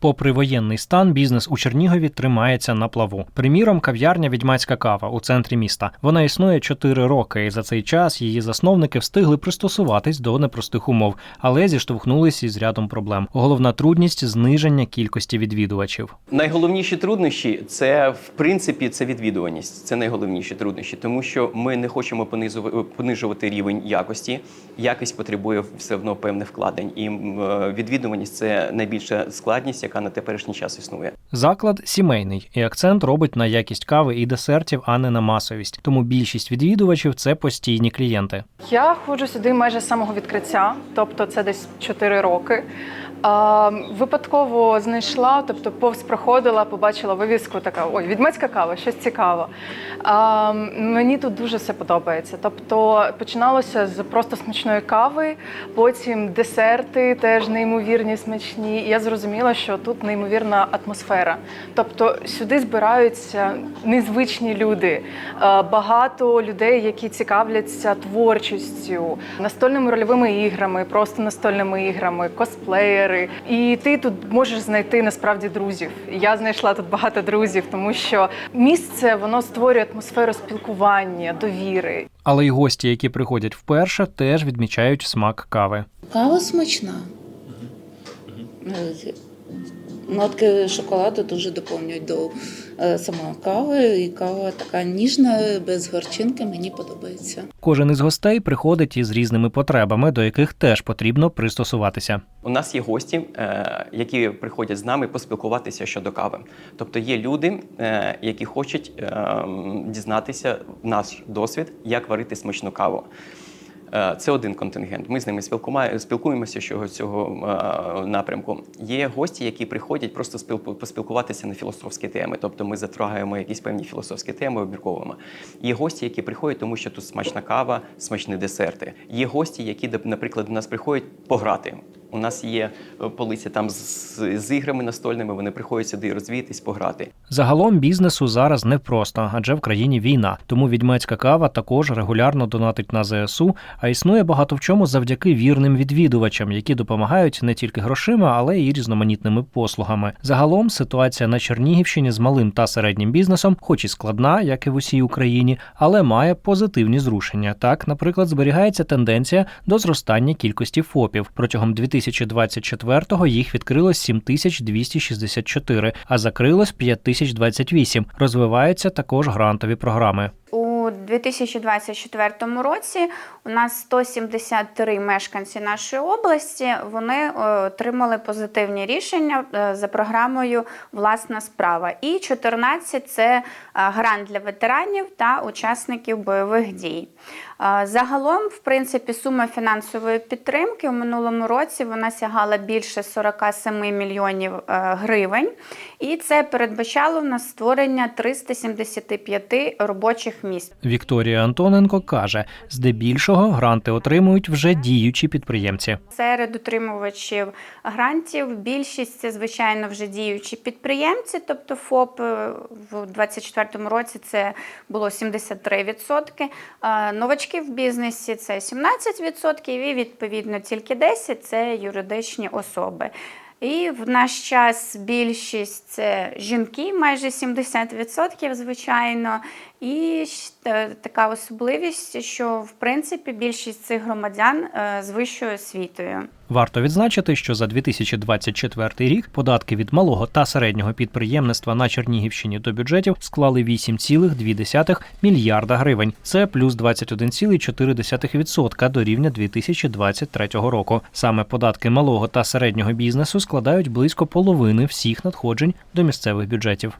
Попри воєнний стан, бізнес у Чернігові тримається на плаву. Приміром, кав'ярня Відьмацька кава у центрі міста. Вона існує 4 роки, і за цей час її засновники встигли пристосуватись до непростих умов, але зіштовхнулися із рядом проблем. Головна трудність зниження кількості відвідувачів. Найголовніші труднощі це в принципі це відвідуваність. Це найголовніші труднощі, тому що ми не хочемо понижувати рівень якості. Якість потребує все одно певних вкладень, і е, відвідуваність це найбільша складність, яка на теперішній час існує. Заклад сімейний, і акцент робить на якість кави і десертів, а не на масовість. Тому більшість відвідувачів це постійні клієнти. Я ходжу сюди майже з самого відкриття, тобто це десь 4 роки. А, випадково знайшла, тобто повз проходила, побачила вивіску, така ой, відьмацька кава, щось цікаве. А, мені тут дуже все подобається. Тобто починалося з просто смачної кави, потім десерти теж неймовірні смачні. Я зрозуміла, що тут неймовірна атмосфера. Тобто сюди збираються незвичні люди, е, багато людей, які цікавляться творчістю, настольними рольовими іграми, просто настольними іграми, косплеєри. І ти тут можеш знайти насправді друзів. Я знайшла тут багато друзів, тому що місце воно створює атмосферу спілкування, довіри. Але й гості, які приходять вперше, теж відмічають смак кави. Кава смачна. Нотки шоколаду дуже доповнюють до е, самої кави, і кава така ніжна, без горчинки, мені подобається. Кожен із гостей приходить із різними потребами, до яких теж потрібно пристосуватися. У нас є гості, е, які приходять з нами поспілкуватися щодо кави. Тобто є люди, е, які хочуть е, м, дізнатися наш досвід, як варити смачну каву. Е, Це один контингент. Ми з ними спілкуємося щодо цього е, напрямку. Є гості, які приходять просто спілку- поспілкуватися на філософські теми. Тобто ми затрогаємо якісь певні філософські теми, обмірковуємо. Є гості, які приходять, тому що тут смачна кава, смачні десерти. Є гості, які, наприклад, до нас приходять пограти. У нас є е, полиця там з, з іграми настольними. Вони приходять сюди розвіятись, пограти. Загалом бізнесу зараз непросто, адже в країні війна. Тому відьмацька кава також регулярно донатить на ЗСУ, а існує багато в чому завдяки вірним відвідувачам, які допомагають не тільки грошима, але й різноманітними послугами. Загалом ситуація на Чернігівщині з малим та середнім бізнесом, хоч і складна, як і в усій Україні, але має позитивні зрушення. Так, наприклад, зберігається тенденція до зростання кількості ФОПів. Протягом 2024-го їх відкрилось 7264, а закрилось 5028. Розвиваються також грантові програми. У 2024 році у нас 173 мешканці нашої області вони е, отримали позитивні рішення е, за програмою Власна справа. І 14 це е, грант для ветеранів та учасників бойових дій. Загалом, в принципі, сума фінансової підтримки у минулому році вона сягала більше 47 мільйонів е, гривень, і це передбачало в нас створення 375 робочих місць. Вікторія Антоненко каже, здебільшого гранти отримують вже діючі підприємці. Серед отримувачів грантів більшість це, звичайно, вже діючі підприємці, тобто ФОП е, в 2024 році це було 73%. Е, Новачки в бізнесі це 17%, і відповідно тільки 10% це юридичні особи. І в наш час більшість це жінки, майже 70%, звичайно. І е, така особливість, що в принципі більшість цих громадян е, з вищою освітою. Варто відзначити, що за 2024 рік податки від малого та середнього підприємництва на Чернігівщині до бюджетів склали 8,2 мільярда гривень. Це плюс 21,4% до рівня 2023 року. Саме податки малого та середнього бізнесу складають близько половини всіх надходжень до місцевих бюджетів.